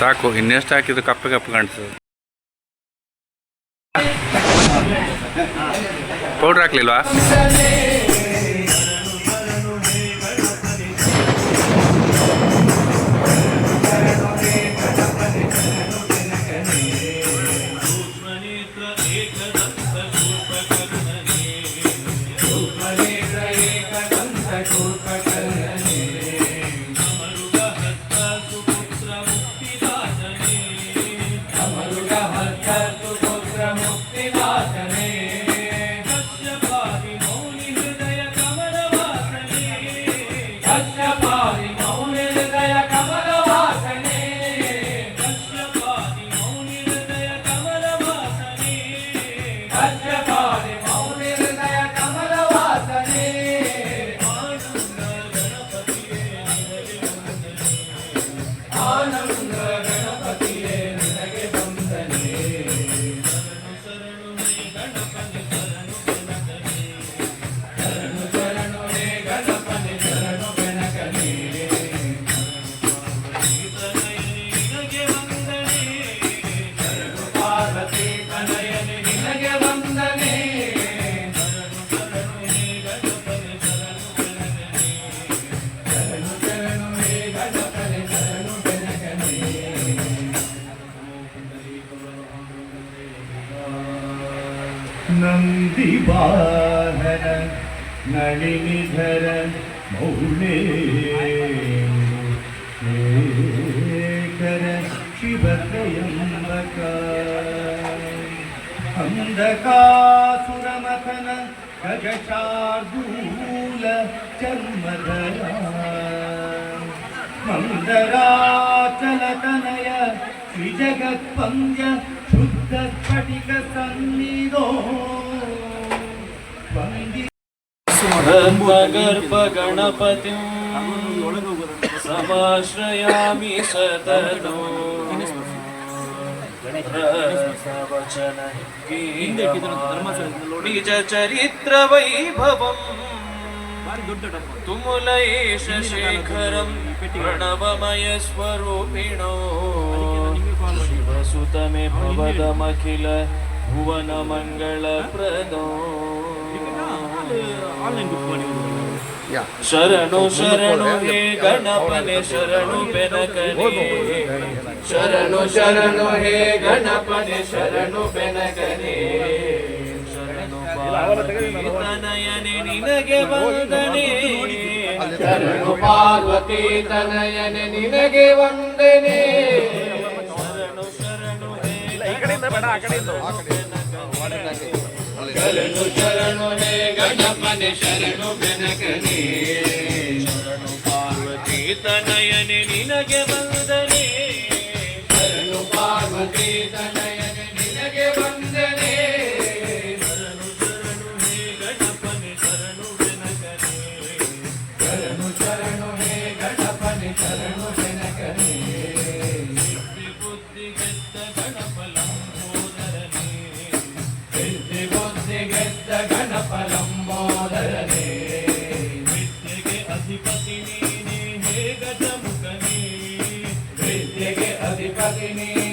ಸಾಕು ಇನ್ನೆಷ್ಟು ಹಾಕಿದ್ರು ಕಪ್ಪೆ ಕಪ್ಪು ಕಾಣಿಸ್ತದೆ ಪೌಡ್ರ್ ಹಾಕ್ಲಿಲ್ವಾ? धर मौले हे कर शिवकम्बका गजशार्दूल चन्दकाचलतनय मन्दराचलतनय शुद्ध स्फटिकसन्निरो ಗಣಪತಿಂ ಸಮಾಶ್ರಯಾಮಿ ಸತತೋ ವಚನ ನಿಜ ಚರಿತ್ರ ವೈಭವಂ. ತುಮುಲೈಷ ಶೇಖರಂ ಪ್ರಣವಮಯ ಸ್ವರೂಪಿಣೋ. ಶಿವಸುತಮೆ ಭವದಮಖಿಲ ಭುವನ ಮಂಗಳ ಪ್ರದೋ ಆನ್ಲೈನ್ ಶರಣು ಶರಣು ಹೇ ಗಣಪನೆ ಶರಣು ಬೆನಕನೆ. ಶರಣು ಶರಣು ಹೇ ಗಣಪನೆ ಶರಣು ಬೆನಕನೆ. ಶರಣು ಪಾರ್ವತಿ ನಿನಗೆ ವಂದನೆ. ಶರಣು ಪಾರ್ವತಿ ತನಯನೆ ನಿನಗೆ ವಂದನೆ. ಶರಣು ಶರಣು ಹೇ ಬೇಡ ಆ ಕಡೆಯಿಂದ. ಶರಣು ಶರಣು ಹೇ ಗಣಪನೆ ಶರಣು ಬೆನಕನೆ. ಶರಣು ಪಾರ್ವತಿ ತನಯನೆ ನಿನಗೆ ವಂದನೆ. Hare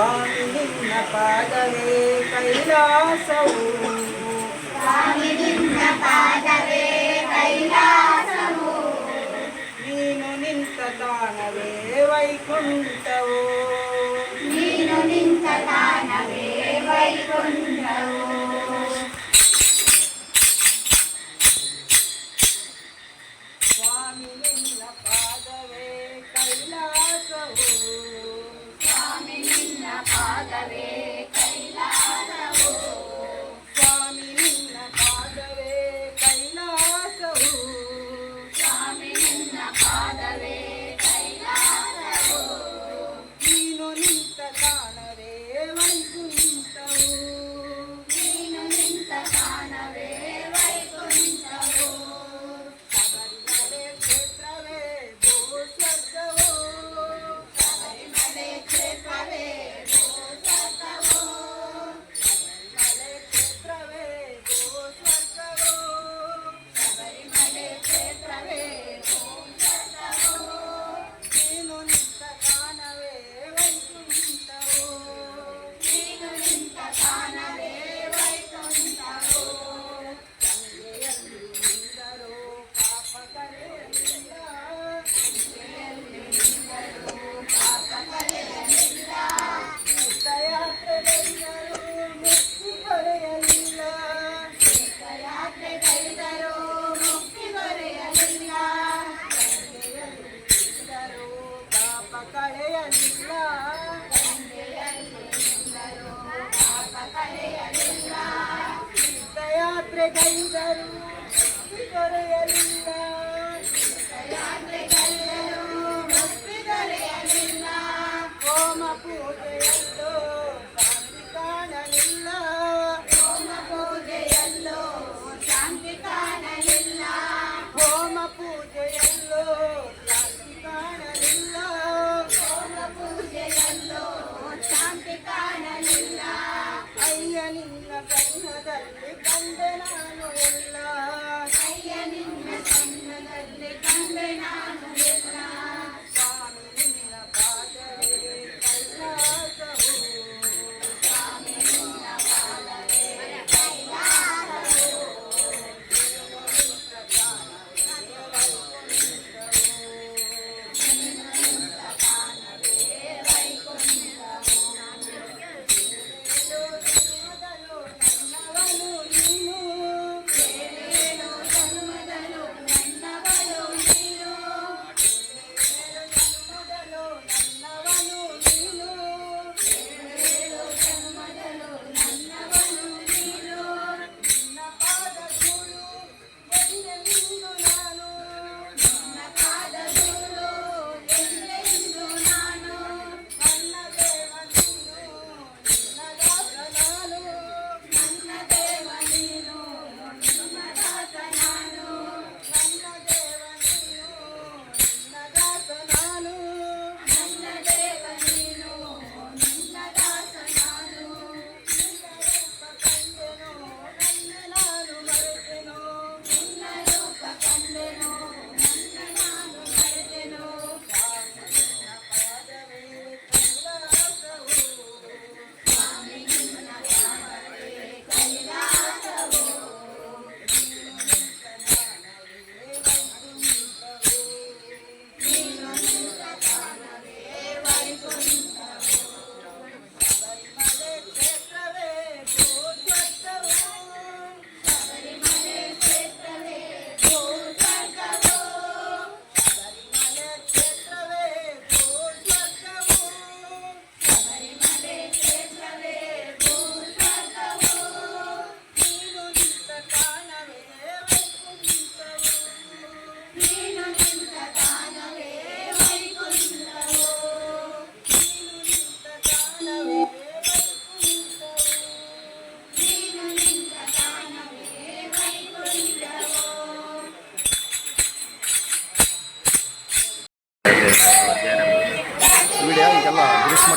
స్వామి నిన్న పాదవే కైలాసవు స్వామి నిన్న పాదవే కైలాసవు నేను నింత వైకుంఠ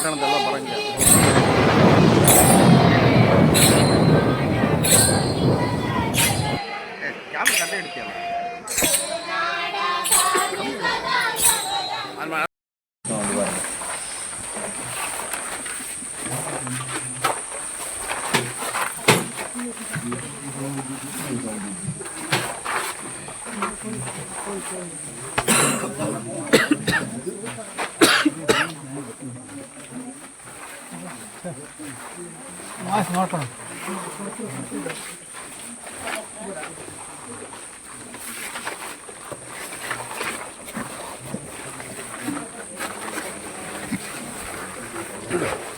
ಮಟ್ಟಣದೆಲ್ಲ ಬರಂಗೆ അങ്ങോട്ടാണ് Thank you.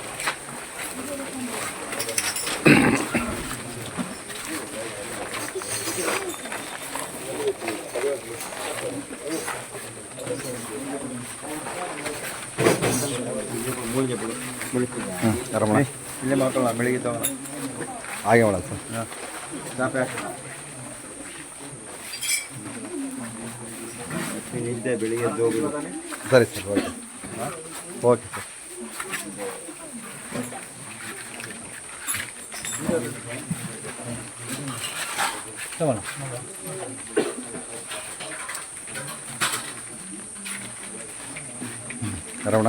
ಬೆಳಿಗ್ಗೆ ತಗೋಣ ಹಾಗೆ ಮಾಡೋಣ ಸರ್ ಚಾಪೆ ನಿದ್ದೆ ಬೆಳಿಗ್ಗೆ ಹೋಗುದು ಸರಿ sir okay okay sir Ramana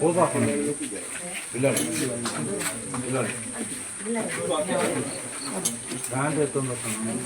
뭐가 걸려? Bank എത്തുന്ന സമയം